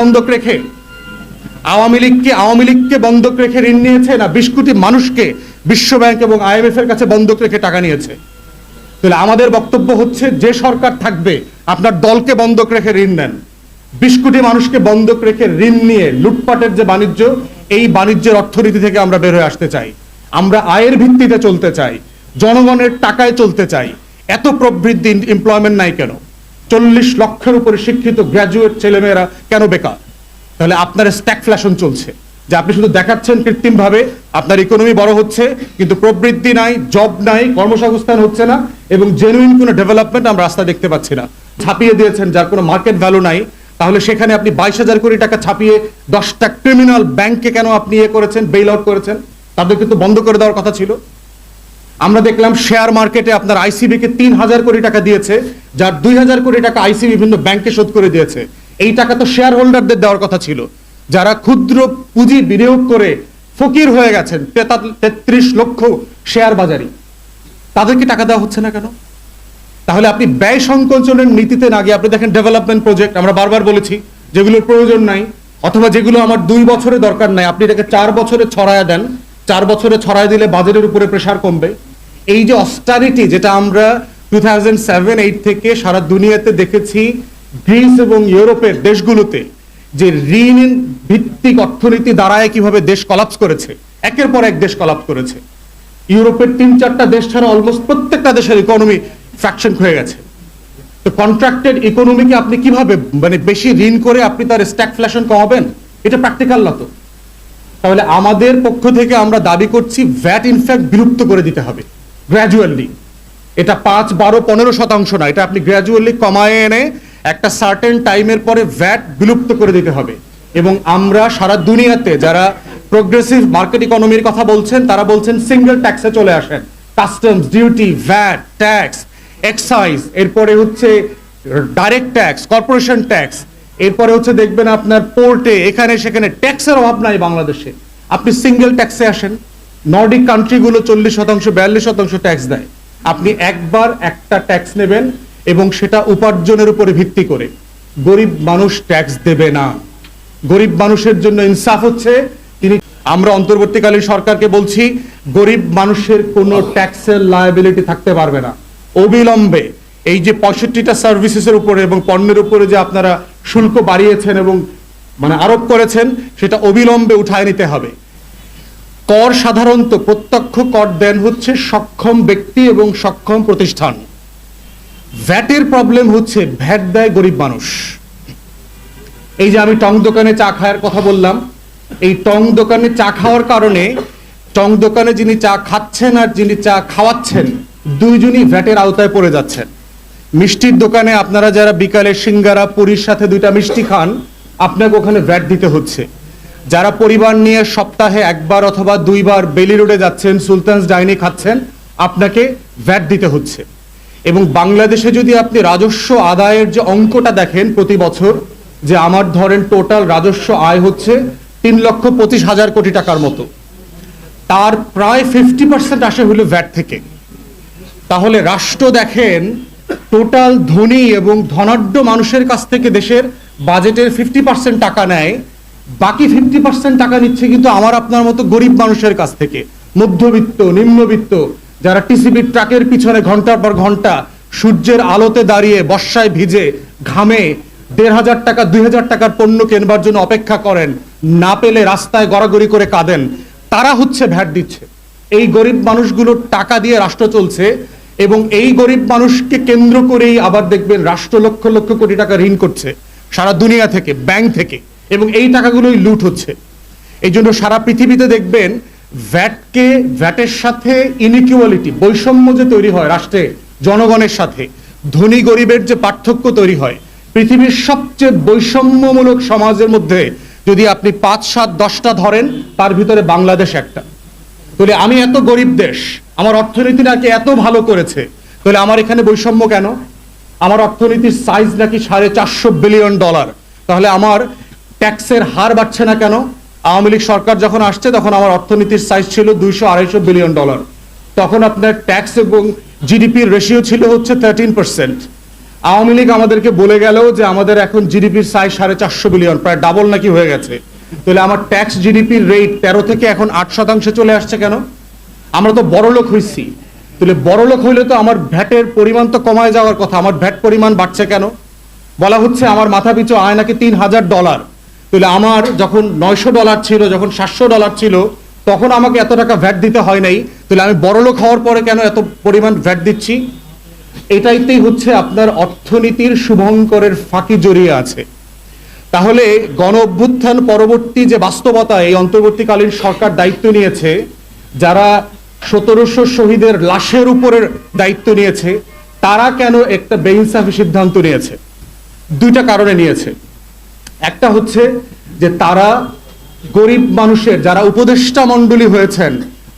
বন্ধক রেখে, আওয়ামী লীগকে আওয়ামী লীগকে বন্ধক রেখে ঋণ নিয়েছে না বিশ কোটি মানুষকে বিশ্বব্যাংক এবং আইএমএফ এর কাছে বন্ধক রেখে টাকা নিয়েছে? তাহলে আমাদের বক্তব্য হচ্ছে, যে সরকার থাকবে, আপনার দলকে বন্ধক রেখে ঋণ নেন। বিশ কোটি মানুষকে বন্ধক রেখে ঋণ নিয়ে লুটপাটের যে বাণিজ্য, এই বাণিজ্যের অর্থনীতি থেকে আমরা বের হয়ে আসতে চাই। আমরা আয়ের ভিত্তিতে চলতে চাই, জনগণের টাকায় চলতে চাই। এত প্রবৃদ্ধি এমপ্লয়মেন্ট নাই কেন? চল্লিশ লক্ষের উপরে শিক্ষিত গ্র্যাজুয়েট ছেলেমেয়েরা কেন বেকার? তাহলে আপনার স্ট্যাকফ্ল্যাশন চলছে। যে আপনি শুধু দেখাচ্ছেন কৃত্রিমভাবে, আপনার ইকোনমি বড় হচ্ছে, কিন্তু প্রবৃদ্ধি নাই জব নাই, কর্মসংস্থান হচ্ছে না, এবং জেনুইন কোনো ডেভেলপমেন্ট আমরা রাস্তা দেখতে পাচ্ছি না। ছাপিয়ে দিয়েছেন, যার কোনো মার্কেট ভ্যালু নাই, তাহলে সেখানে আপনি বাইশ হাজার কোটি টাকা ছাপিয়ে দশটা ক্রিমিনাল ব্যাংকে কেন আপনি ইয়ে করেছেন বেইল আউট করেছেন? তাদের কিন্তু বন্ধ করে দেওয়ার কথা ছিল। আমরা দেখলাম শেয়ার মার্কেটে আপনার আইসিবি কে তিন হাজার কোটি টাকা দিয়েছে, যার দুই হাজার কোটি টাকা আইসিবি বিভিন্ন ব্যাংকে শোধ করে দিয়েছে। এই টাকা তো শেয়ার হোল্ডারদের দেওয়ার কথা ছিল। যারা ক্ষুদ্র পুঁজি বিনিয়োগ করে ফকির হয়ে গেছেন তেত্রিশ লক্ষ শেয়ার বাজারি তাদেরকে টাকা দেওয়া হচ্ছে না কেন? তাহলে আপনি ব্যয় সংকোচনের নীতিতে না গিয়ে আপনি দেখেন ডেভেলপমেন্ট প্রজেক্ট আমরা বারবার বলেছি, যেগুলোর প্রয়োজন নাই, অথবা যেগুলো আমার দুই বছরে দরকার নাই, আপনি এটাকে চার বছরে ছড়ায় দেন, চার বছরে ছড়ায় দিলে বাজারের উপরে প্রেসার কমবে। এই যে অস্টারিটি যেটা আমরা টু থাউজেন্ড সেভেন এইট থেকে সারা দুনিয়াতে দেখেছি গ্রিস এবং ইউরোপের দেশগুলোতে, যে ঋণ ভিত্তিক অর্থনীতি দাঁড়ায় কীভাবে দেশ কলাপস করেছে, একের পর এক দেশ কলাপস করেছে। ইউরোপের তিন চারটা দেশ ছাড়া অলমোস্ট প্রত্যেকটা দেশের ইকোনমি ফ্র্যাকশন হয়ে গেছে। তো কন্ট্রাক্টেড ইকোনমিকে আপনি কীভাবে মানে বেশি ঋণ করে আপনি তার স্ট্যাকফ্লেশন কমাবেন? এটা প্র্যাকটিক্যাল না তো। তাহলে আমাদের পক্ষ থেকে আমরা দাবি করছি ভ্যাট ইনফ্যাক্ট বিলুপ্ত করে দিতে হবে। গ্র্যাজুয়ালি এটা পাঁচ, বারো, পনেরো শতাংশ না, এটা আপনি গ্র্যাজুয়ালি কমায় এনে একটা সার্টেন টাইমের পরে ভ্যাট বিলুপ্ত করে দিতে হবে। এবং আমরা সারা দুনিয়াতে যারা প্রোগ্রেসিভ মার্কেট ইকোনমির কথা বলছেন, তারা বলছেন সিঙ্গেল ট্যাক্সে চলে আসেন। Customs duty VAT tax excise এরপরে হচ্ছে ডাইরেক্ট ট্যাক্স কর্পোরেশন ট্যাক্স এরপরে হচ্ছে দেখবেন আপনার পোর্টে এখানে সেখানে ট্যাক্সের অভাব নাই বাংলাদেশে। আপনি সিঙ্গেল ট্যাক্সে আসেন। নর্ডিক কান্ট্রিগুলো চল্লিশ শতাংশ, বিয়াল্লিশ শতাংশ ট্যাক্স দেয়। আপনি একবার একটা ট্যাক্স নেবেন এবং সেটা উপার্জনের উপরে ভিত্তি করে। গরিব মানুষ ট্যাক্স দেবে না। গরিব মানুষের জন্য ইনসাফ হচ্ছে, তিনি আমরা অন্তর্বর্তীকালীন সরকারকে বলছি, গরিব মানুষের কোনো ট্যাক্সের লায়াবিলিটি থাকতে পারবে না। অবিলম্বে এই যে পঁয়ষট্টিটা সার্ভিসেসের উপরে এবং পণ্যের উপরে যে আপনারা শুল্ক বাড়িয়েছেন এবং মানে আরোপ করেছেন, সেটা অবিলম্বে উঠায় নিতে হবে। কর সাধারণত প্রত্যক্ষ কর দেন হচ্ছে সক্ষম ব্যক্তি এবং সক্ষম প্রতিষ্ঠান। ভ্যাটের প্রবলেম হচ্ছে ভ্যাট দেয় গরিব মানুষ। এই যে আমি টং দোকানে চা খাওয়ার কথা বললাম, এই টং দোকানে চা খাওয়ার কারণে টং দোকানে যিনি চা খাচ্ছেন আর যিনি চা খাওয়াচ্ছেন, দুইজনই ভ্যাটের আওতায় পড়ে যাচ্ছেন। মিষ্টির দোকানে আপনারা যারা বিকালে সিঙ্গারা, পুরীর সাথে দুইটা মিষ্টি খান, আপনাকে ওখানে ভ্যাট দিতে হচ্ছে। যারা পরিবার নিয়ে সপ্তাহে একবার অথবা দুইবার বেলি রোডে যাচ্ছেন, সুলতানস ডাইনি খাচ্ছেন, আপনাকে ভ্যাট দিতে হচ্ছে। এবং বাংলাদেশে যদি আপনি রাজস্ব আদায়ের যে অঙ্কটা দেখেন প্রতি বছর, যে আমার ধরেন টোটাল রাজস্ব আয় হচ্ছে তিন লক্ষ পঁচিশ হাজার কোটি টাকার মতো, তার প্রায় ফিফটি পার্সেন্ট আসে হলো ভ্যাট থেকে। তাহলে রাষ্ট্র দেখেন, টোটাল ধনী এবং ধনাঢ্য মানুষের কাছ থেকে দেশের বাজেটের ফিফটি পার্সেন্ট টাকা নেয় বাকি ফিফটি পার্সেন্ট টাকা নিচ্ছে কিন্তু আমার আপনার মতো গরিব মানুষের কাছ থেকে। মধ্যবিত্ত, নিম্নবিত্ত, যারা টিসিবির ট্রাকের পিছনে ঘণ্টার পর ঘণ্টা সূর্যের আলোতে দাঁড়িয়ে বর্ষায় ভিজে ঘামে দেড় হাজার টাকা, দুই হাজার টাকার পণ্য কেনবার জন্য অপেক্ষা করেন, না পেলে রাস্তায় গড়াগড়ি করে কাঁদেন, তারা হচ্ছে ভ্যাট দিচ্ছে। এই গরিব মানুষগুলোর টাকা দিয়ে রাষ্ট্র চলছে এবং এই গরিব মানুষকে কেন্দ্র করেই আবার দেখবেন রাষ্ট্র লক্ষ লক্ষ কোটি টাকা ঋণ করছে সারা দুনিয়া থেকে, ব্যাংক থেকে। এবং এই টাকাগুলোই লুট হচ্ছে। এই জন্য সারা পৃথিবীতে দেখবেন ভ্যাটকে, ভ্যাটের সাথে ইনিকুয়ালিটি বৈষম্য যে তৈরি হয় রাষ্ট্রে, জনগণের সাথে, ধনী গরিবের যে পার্থক্য তৈরি হয়, পৃথিবীর সবচেয়ে বৈষম্যমূলক সমাজের মধ্যে যদি আপনি পাঁচ, সাত, দশটা ধরেন, তার ভিতরে বাংলাদেশ একটা। তাহলে আমি এত গরিব দেশ, আমার অর্থনীতি নাকি এত ভালো করেছে, তাহলে আমার এখানে বৈষম্য কেন? আমার অর্থনীতির সাইজ নাকি সাড়ে চারশো বিলিয়ন ডলার তাহলে আমার ট্যাক্সের হার বাড়ছে না কেন? আওয়ামী লীগ সরকার যখন আসছে, তখন আমার অর্থনীতির সাইজ ছিল দুইশো আড়াইশো বিলিয়ন ডলার তখন আপনার ট্যাক্স এবং জিডিপির রেশিও ছিল হচ্ছে থার্টিন পার্সেন্ট আওয়ামী লীগ আমাদেরকে বলে গেল যে আমাদের এখন জিডিপির সাইজ সাড়ে চারশো বিলিয়ন প্রায় ডাবল নাকি হয়ে গেছে। তাহলে আমার ট্যাক্স জিডিপির রেট তেরো থেকে এখন আট শতাংশে চলে আসছে কেন? আমরা তো বড় লোক হইছি। তাহলে বড় লোক হইলে তো আমার ভ্যাটের পরিমাণ তো কমায় যাওয়ার কথা, আমার ভ্যাট পরিমাণ বাড়ছে কেন? বলা হচ্ছে আমার মাথা পিছু আয় নাকি তিন হাজার ডলার তাহলে আমার যখন নয়শো ডলার ছিল, যখন সাতশো ডলার ছিল, তখন আমাকে এত টাকা ভ্যাট দিতে হয় নাই। তাহলে আমি বড় লোক হওয়ার পরে কেন এত পরিমাণ ভ্যাট দিচ্ছি? এটাইতেই হচ্ছে আপনার অর্থনীতির শুভঙ্করের ফাঁকি জড়িয়ে আছে। তাহলে গণ অভ্যুত্থান পরবর্তী যে বাস্তবতা, এই অন্তর্বর্তীকালীন সরকার দায়িত্ব নিয়েছে, যারা সতেরোশো শহীদের লাশের উপরের দায়িত্ব নিয়েছে, তারা কেন একটা বেইনসাফি সিদ্ধান্ত নিয়েছে? দুইটা কারণে নিয়েছে। একটা হচ্ছে যে তারা গরিব মানুষের, যারা উপদেষ্টা মণ্ডলী হয়েছেন,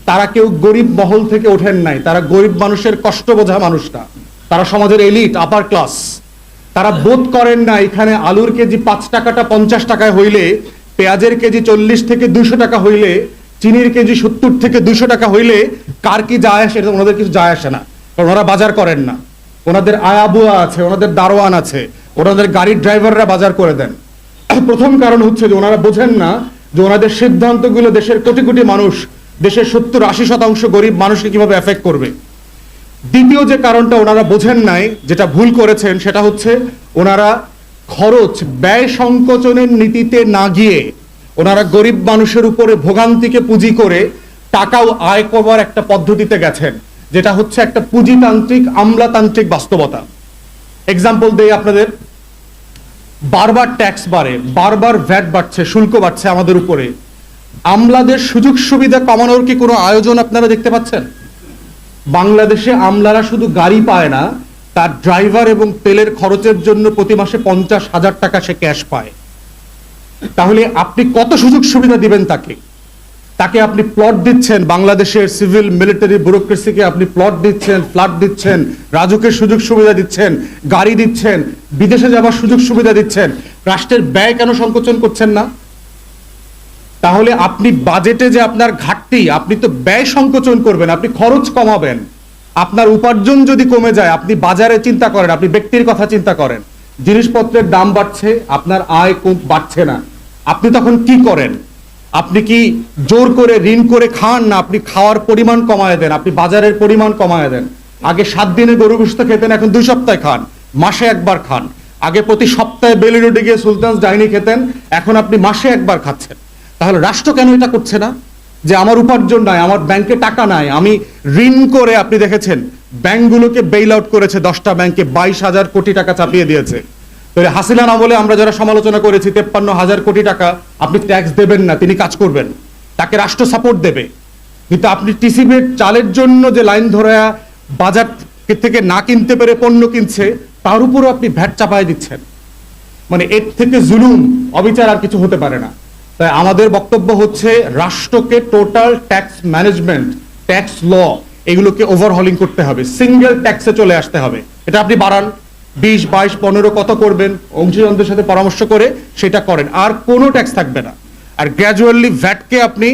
তারা কেউ গরিব মহল থেকে ওঠেন নাই। তারা গরিব মানুষের কষ্ট বোঝা মানুষটা। তারা সমাজের এলিট আপার ক্লাস তারা বোধ করেন না এখানে আলুর কেজি পাঁচ টাকাটা পঞ্চাশ টাকায় হইলে, পেঁয়াজের কেজি চল্লিশ থেকে দুশো টাকা হইলে, চিনির কেজি সত্তর থেকে দুশো টাকা হইলে, কার কি যায় আসে ওনাদের কিছু যায় আসে না। কারণ ওনারা বাজার করেন না। ওনাদের আয়াবুয়া আছে, ওনাদের দারোয়ান আছে, ওনাদের গাড়ির ড্রাইভাররা বাজার করে দেন। প্রথম কারণ হচ্ছে যে ওনারা বোঝেন না যে ওনাদের সিদ্ধান্তগুলো দেশের কোটি কোটি মানুষ, দেশের সত্তর আশি শতাংশ গরিব মানুষকে কীভাবে এফেক্ট করবে? দ্বিতীয় যে কারণটা ওনারা বোঝেন নাই, যেটা ভুল করেছেন, সেটা হচ্ছে ওনারা খরচ, ব্যয় সংকোচনের নীতিতে না গিয়ে ওনারা গরিব মানুষের উপরে ভোগান্তিকে পুঁজি করে টাকাও আয় করবার একটা পদ্ধতিতে গেছেন, যেটা হচ্ছে একটা পুঁজিতান্ত্রিক, আমলাতান্ত্রিক বাস্তবতা। এক্সাম্পল দেই আপনাদের। বারবার ট্যাক্স বাড়ে, বারবার ভ্যাট বাড়ছে, শুল্ক বাড়ছে আমাদের উপরে। আমলাদের সুযোগ সুবিধা কমানোর কি কোনো আয়োজন আপনারা দেখতে পাচ্ছেন? বাংলাদেশে আমলারা শুধু গাড়ি পায় না, তার ড্রাইভার এবং তেলের খরচের জন্য প্রতি মাসে পঞ্চাশ হাজার টাকা সে ক্যাশ পায়। তাহলে আপনি কত সুযোগ সুবিধা দিবেন তাকে? তাকে আপনি প্লট দিচ্ছেন, বাংলাদেশের সিভিল মিলিটারি ব্যুরোক্রেসিকে আপনি প্লট দিচ্ছেন ফ্ল্যাট দিচ্ছেন রাজুকের সুযোগ সুবিধা দিচ্ছেন, গাড়ি দিচ্ছেন, বিদেশে যাবার সুযোগ সুবিধা দিচ্ছেন, রাষ্ট্রের ব্যয় কেন সংকোচন করছেন না? তাহলে আপনি বাজেটে যে আপনার ঘাটতি, আপনি তো ব্যয় সংকোচন করবেন, আপনি খরচ কমাবেন। আপনার উপার্জন যদি কমে যায়, আপনি বাজারে চিন্তা করেন, আপনি ব্যক্তির কথা চিন্তা করেন। জিনিসপত্রের দাম বাড়ছে, আপনার আয় বাড়ছে না। আপনি তখন কি করেন? আপনি কি জোর করে, ঋণ করে খান না? আপনি খাওয়ার পরিমাণ কমায় দেন, আপনি বাজারের পরিমাণ কমায় দেন। আগে সাত দিনে গরু গোস্ত খেতেন, এখন দুই সপ্তাহে খান, মাসে একবার খান। আগে প্রতি সপ্তাহে বেলি রোডে গিয়ে সুলতানস ডাইনি খেতেন, এখন আপনি মাসে একবার খাচ্ছেন। তাহলে রাষ্ট্র কেন এটা করছে না? যে আমার উপার্জন নাই, আমার ব্যাংকে টাকা নাই, আমি ঋণ করে, আপনি দেখেছেন, ব্যাংকগুলোকে বেইল আউট করেছে, দশটা ব্যাংকে বাইশ হাজার কোটি টাকা চাপিয়ে দিয়েছে। তাহলে হাসিনা বলে আমরা যারা সমালোচনা করেছি, তেপ্পান্ন হাজার কোটি টাকা আপনি ট্যাক্স দেবেন না, তিনি কাজ করবেন। তাকে রাষ্ট্র সাপোর্ট দেবে। কিন্তু আপনি টিসিবির চালের জন্য যে লাইন ধরে বাজার থেকে না কিনতে পেরে পণ্য কিনছে, তার উপরও আপনি ভ্যাট চাপায় দিচ্ছেন। মানে এর থেকে জুলুম, অবিচার আর কিছু হতে পারে না। তাই আমাদের বক্তব্য হচ্ছে রাষ্ট্রকে total tax management tax law এগুলোকে ওভারহলিং করতে হবে। সিঙ্গেল ট্যাক্সে চলে আসতে হবে। এটা আপনি বাড়ান। বিশ, বাইশ, পনেরো কত করবেন? অংশীদারদের সাথে পরামর্শ করে সেটা করেন। আর কোনো ট্যাক্স থাকবে না। আর গ্র্যাজুয়ালি ভ্যাটকে আপনি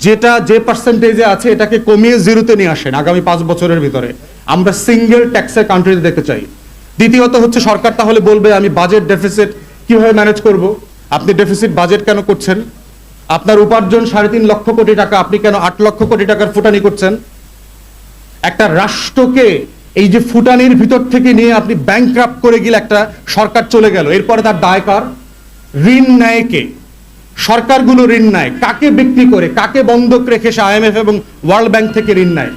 যেটা, যে পার্সেন্টেজে আছে, এটাকে কমিয়ে জিরোতে নিয়ে আসেন আগামী পাঁচ বছরের ভিতরে। আমরা সিঙ্গেল ট্যাক্সের কান্ট্রিতে দেখতে চাই। দ্বিতীয়ত হচ্ছে সরকার তাহলে বলবে, আমি বাজেট ডেফিসিট কীভাবে ম্যানেজ করব? আপনি ডেফিসিট বাজেট কেন করছেন? আপনার উপার্জন সাড়ে তিন লক্ষ কোটি টাকা, আপনি কেন আট লক্ষ কোটি টাকার ফুটানি করছেন? একটা রাষ্ট্রকে এই যে ফুটানির ভিতর থেকে নিয়ে আপনি ব্যাংক্রাপ করে গেলে একটা সরকার চলে গেল। এরপরে তার দায় কার? ঋণ নেয় কে? সরকারগুলো ঋণ নেয়। কাকে বিক্রি করে? কাকে বন্ধক রেখে সে আইএমএফ এবং ওয়ার্ল্ড ব্যাংক থেকে ঋণ নেয়?